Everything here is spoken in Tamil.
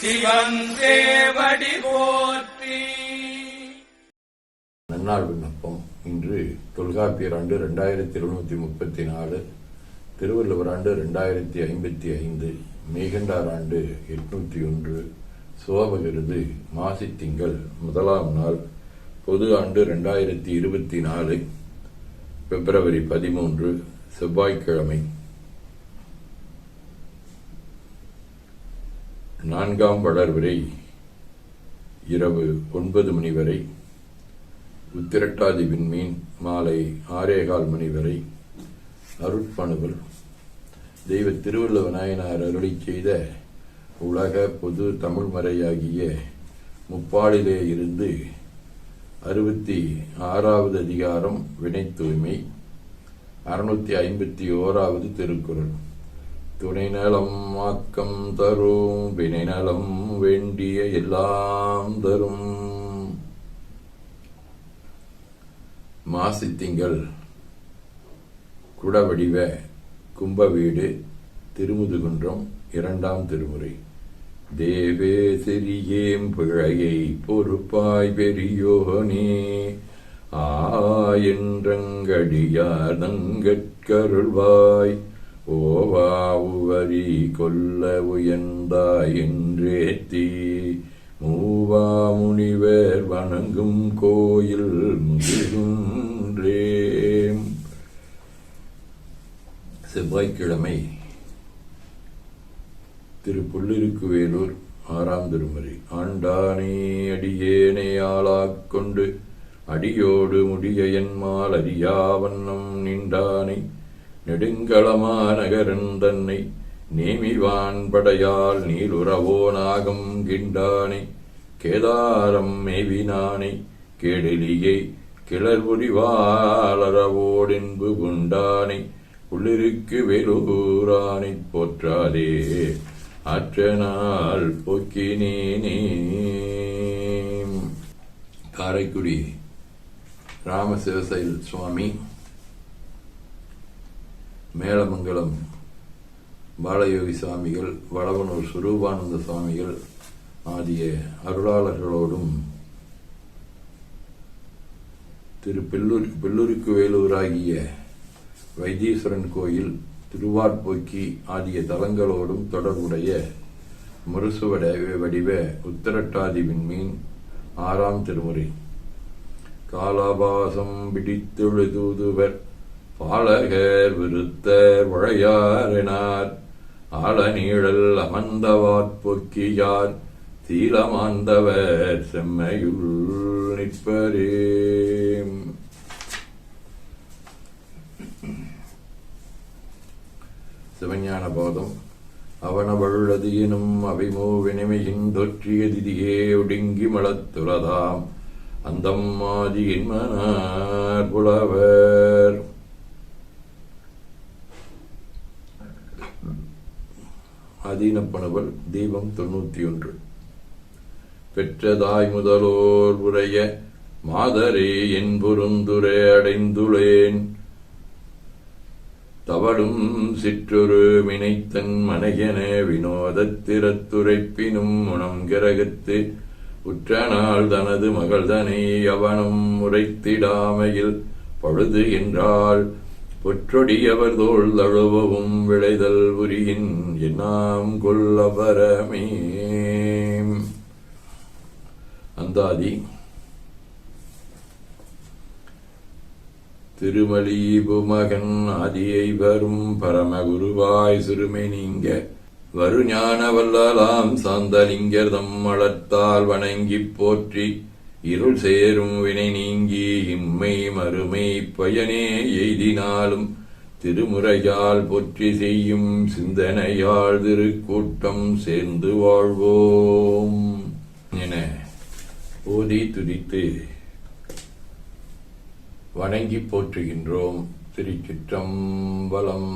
சிவன் போற்றி. நன்னாள் விண்ணப்பம். இன்று தொல்காப்பியர் ஆண்டு ரெண்டாயிரத்தி இருநூத்தி முப்பத்தி நாலு திருவள்ளுவர் ஆண்டு ரெண்டாயிரத்தி ஐம்பத்தி ஐந்து மேகண்டார் ஆண்டு எட்நூத்தி ஒன்று சோபகிருது மாசி திங்கள் முதலாம் நாள் பொது ஆண்டு ரெண்டாயிரத்தி இருபத்தி நாலு பிப்ரவரி பதிமூன்று செவ்வாய்க்கிழமை. நான்காம் வளர்வரை இரவு ஒன்பது மணி வரை உத்திரட்டாதி விண்மீன் மாலை ஆறேகால் மணி வரை அருட்பணுவல். தெய்வ திருவள்ளுவ நாயனார் அருளி செய்த உலக பொது தமிழ்மறையாகிய முப்பாளிலே இருந்து அறுபத்தி ஆறாவது அதிகாரம் வினை தூய்மை அறுநூத்தி ஐம்பத்தி ஓராவது திருக்குறள். துணை நலம் ஆக்கம் தரும் வினை நலம் வேண்டிய எல்லாம் தரும். மாசித்திங்கள் குடவடிவ கும்ப வீடு திருமுதுகுன்றம் இரண்டாம் திருமுறை. தேவே சிறியேம் பிழையை பொறுப்பாய் பெரியோனே ஆயன்றங்கடியார் நங்கட்கருள்வாய் ஓவா உவரி கொல்ல உயர்ந்தாய் என்றேத்தி மூவா முனிவர் வணங்கும் கோயில் முகின்றேம் செவ்வாய்க்கிழமை திரு புள்ளிருக்குவேலூர் ஆறாம் திருமுறை. ஆண்டானே அடியேனை ஆளாக் கொண்டு அடியோடு முடிய என்மால் அறியாவண்ணம் நின்றானை. நெடுங்களமா நகரன் தன்னை நேமிவான் படையால் நீலுறவோ நாகம் கிண்டானை கேதாரம் மேவினானை கேடலியை கிளர்புரிவாளரவோடென்பு குண்டானை உள்ளிருக்கு வேலூரானை போற்றாதே அற்றனால் போக்கினேனே. காரைக்குடி ராமசிவசைல் சுவாமி மேலமங்கலம் பாலயோகி சுவாமிகள் வளவனூர் சுரூபானந்த சுவாமிகள் ஆகிய அருளாளர்களோடும் திரு பில்லூர் பில்லூருக்கு வேலூராகிய வைத்தீஸ்வரன் கோயில் திருவார்போக்கி ஆகிய தலங்களோடும் தொடர்புடைய முரசுவட வடிவ உத்தரட்டாதி விண்மீன் ஆறாம் திருமுறை. காலாபாசம் பிடித்தெழுதுவர் பாலகர் விருத்தர் உழையாரெனார் ஆளநீழல் அமர்ந்தவாற்பொக்கியார் தீலமாந்தவர் செம்மையுள் நிற்பரே. சிவஞான போதம். அவனவள்ளதியினும் எனும் வினிமையின் தொற்றிய திதியே ஒடுங்கி மலத்துறதாம் அந்தம் ஆதி என்மனார் புலவர். அதீனப்பணுவல் தீபம் தொண்ணூத்தி ஒன்று பெற்றதாய் முதலோர் உரைய மாதரே என் பொருந்துரை அடைந்துளேன். தவடும் சிற்றொரு மினைத்தன் மனையன வினோதத்திறத்துரைப்பினும் முனம் கிரகத்து உற்றனால் தனது மகள்தனை அவனும் உரைத்திடாமையில் பழுது என்றால் பொற்றொடியவர் தோல் தழுவவும் விளைதல் உரியின் என்னாம் கொல்லவரமே. அந்தாதி திருமலீபுமகன் ஆதியை வரும் பரமகுருவாய் சிறுமை நீங்க. வருஞான வல்லலாம் சாந்தலிங்கர் தம் வளர்த்தால் வணங்கிப் போற்றி இருள் சேரும் வினை நீங்கி இம்மை மறுமை பயனே எய்தினாலும் திருமுறையால் போற்றி செய்யும் சிந்தனையால் திருக்கூட்டம் சேர்ந்து வாழ்வோம் என ஓதி துதித்து வணங்கி போற்றுகின்றோம் திருச்சிற்றம்பலம்.